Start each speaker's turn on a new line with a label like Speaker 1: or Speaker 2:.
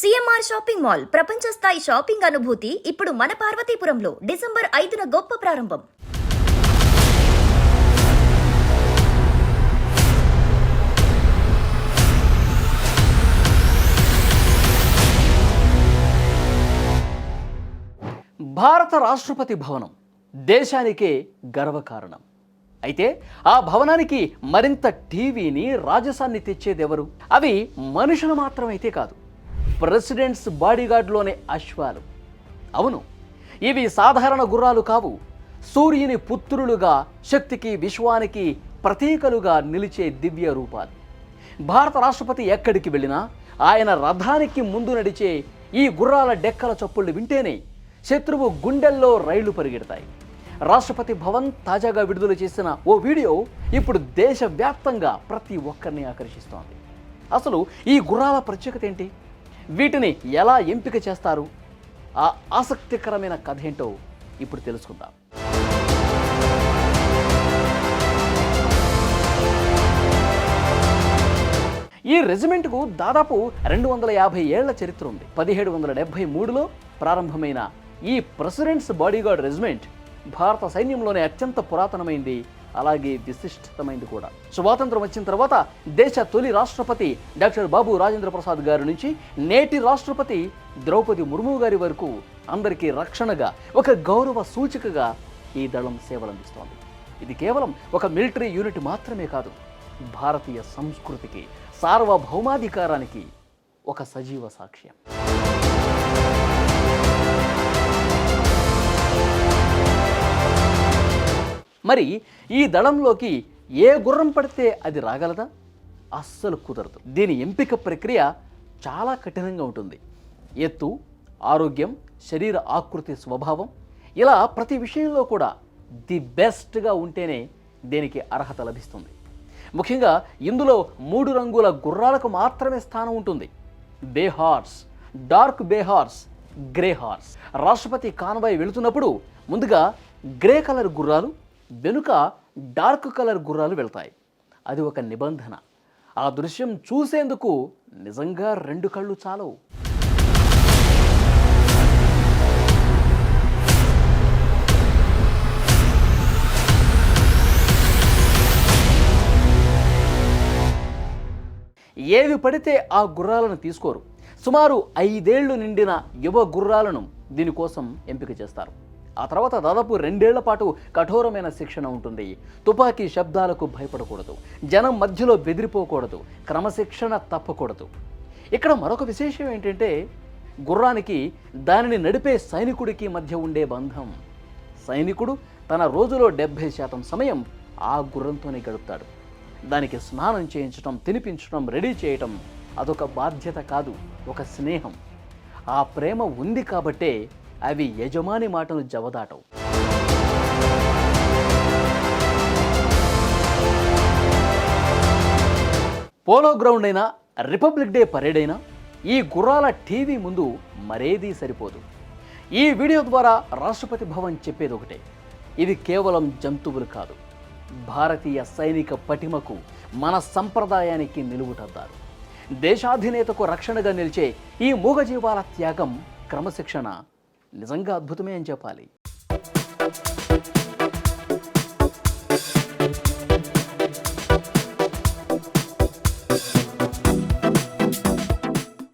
Speaker 1: CMR shopping mall ప్రపంచ స్థాయి shopping అనుభూతి ఇప్పుడు మన పార్వతీపురంలో డిసెంబర్ ఐదున గొప్ప ప్రారంభం.
Speaker 2: భారత రాష్ట్రపతి భవనం దేశానికే గర్వకారణం. అయితే ఆ భవనానికి మరింత టీవీని రాజసాన్ని తెచ్చేదెవరు అవి మనుషులు మాత్రమైతే కాదు. ప్రెసిడెంట్స్ బాడీగార్డ్లోని అశ్వాలు. అవును ఇవి సాధారణ గుర్రాలు కావు. సూర్యుని పుత్రులుగా శక్తికి విశ్వానికి ప్రతీకలుగా నిలిచే దివ్య రూపాలు. భారత రాష్ట్రపతి ఎక్కడికి వెళ్ళినా ఆయన రథానికి ముందు నడిచే ఈ గుర్రాల డెక్కల చప్పుళ్ళు వింటేనే శత్రువు గుండెల్లో రైళ్ళు పరిగెడతాయి. రాష్ట్రపతి భవన్ తాజాగా విడుదల చేసిన ఓ వీడియో ఇప్పుడు దేశవ్యాప్తంగా ప్రతి ఒక్కరిని ఆకర్షిస్తోంది. అసలు ఈ గుర్రాల ప్రత్యేకత ఏంటి? వీటిని ఎలా ఎంపిక చేస్తారు? ఆ ఆసక్తికరమైన కథ ఏంటో ఇప్పుడు తెలుసుకుందాం. ఈ రెజిమెంట్కు దాదాపు రెండు వందల యాభై ఏళ్ళ చరిత్ర ఉంది. పదిహేడు వందల డెబ్బై మూడులో ప్రారంభమైన ఈ ప్రెసిడెంట్స్ బాడీగార్డ్ రెజిమెంట్ భారత సైన్యంలోనే అత్యంత పురాతనమైంది. అలాగే విశిష్టమైంది కూడా. స్వాతంత్రం వచ్చిన తర్వాత దేశ తొలి రాష్ట్రపతి డాక్టర్ బాబు రాజేంద్ర ప్రసాద్ గారి నుంచి నేటి రాష్ట్రపతి ద్రౌపది ముర్ము గారి వరకు అందరికీ రక్షణగా ఒక గౌరవ సూచికగా ఈ దళం సేవలందిస్తోంది. ఇది కేవలం ఒక మిలిటరీ యూనిట్ మాత్రమే కాదు భారతీయ సంస్కృతికి సార్వభౌమాధికారానికి ఒక సజీవ సాక్ష్యం. మరి ఈ దళంలోకి ఏ గుర్రం పడితే అది రాగలదా? అస్సలు కుదరదు. దీని ఎంపిక ప్రక్రియ చాలా కఠినంగా ఉంటుంది. ఎత్తు ఆరోగ్యం శరీర ఆకృతి స్వభావం ఇలా ప్రతి విషయంలో కూడా ది బెస్ట్గా ఉంటేనే దీనికి అర్హత లభిస్తుంది. ముఖ్యంగా ఇందులో మూడు రంగుల గుర్రాలకు మాత్రమే స్థానం ఉంటుంది. Bay horse dark bay horse grey horse. రాష్ట్రపతి కాన్వాయ్ వెళుతున్నప్పుడు ముందుగా గ్రే కలర్ గుర్రాలు వెనుక డార్క్ కలర్ గుర్రాలు వెళ్తాయి. అది ఒక నిబంధన. ఆ దృశ్యం చూసేందుకు నిజంగా రెండు కళ్ళు చాలవు. ఏవి పడితే ఆ గుర్రాలను తీసుకోరు. సుమారు ఐదేళ్ళు నిండిన యువ గుర్రాలను దీనికోసం ఎంపిక చేస్తారు. ఆ తర్వాత దాదాపు రెండేళ్ళ పాటు కఠోరమైన శిక్షణ ఉంటుంది. తుపాకీ శబ్దాలకు భయపడకూడదు. జనం మధ్యలో బెదిరిపోకూడదు. క్రమశిక్షణ తప్పకూడదు. ఇక్కడ మరొక విశేషం ఏంటంటే గుర్రానికి దానిని నడిపే సైనికుడికి మధ్య ఉండే బంధం. సైనికుడు తన రోజులో డెబ్భై శాతం సమయం ఆ గుర్రంతోనే గడుపుతాడు. దానికి స్నానం చేయించడం తినిపించడం రెడీ చేయటం అదొక బాధ్యత కాదు ఒక స్నేహం. ఆ ప్రేమ ఉంది కాబట్టే అవి యజమాని మాటను జవదాటవు. పోలో గ్రౌండ్ అయినా రిపబ్లిక్ డే పరేడ్ అయినా ఈ గుర్రాల టీవీ ముందు మరేదీ సరిపోదు. ఈ వీడియో ద్వారా రాష్ట్రపతి భవన్ చెప్పేది ఒకటే ఇవి కేవలం జంతువులు కాదు. భారతీయ సైనిక పటిమకు మన సంప్రదాయానికి నిలువుటద్దారు. దేశాధినేతకు రక్షణగా నిలిచే ఈ మూగజీవాల త్యాగం క్రమశిక్షణ నిజంగా అద్భుతమే అని చెప్పాలి.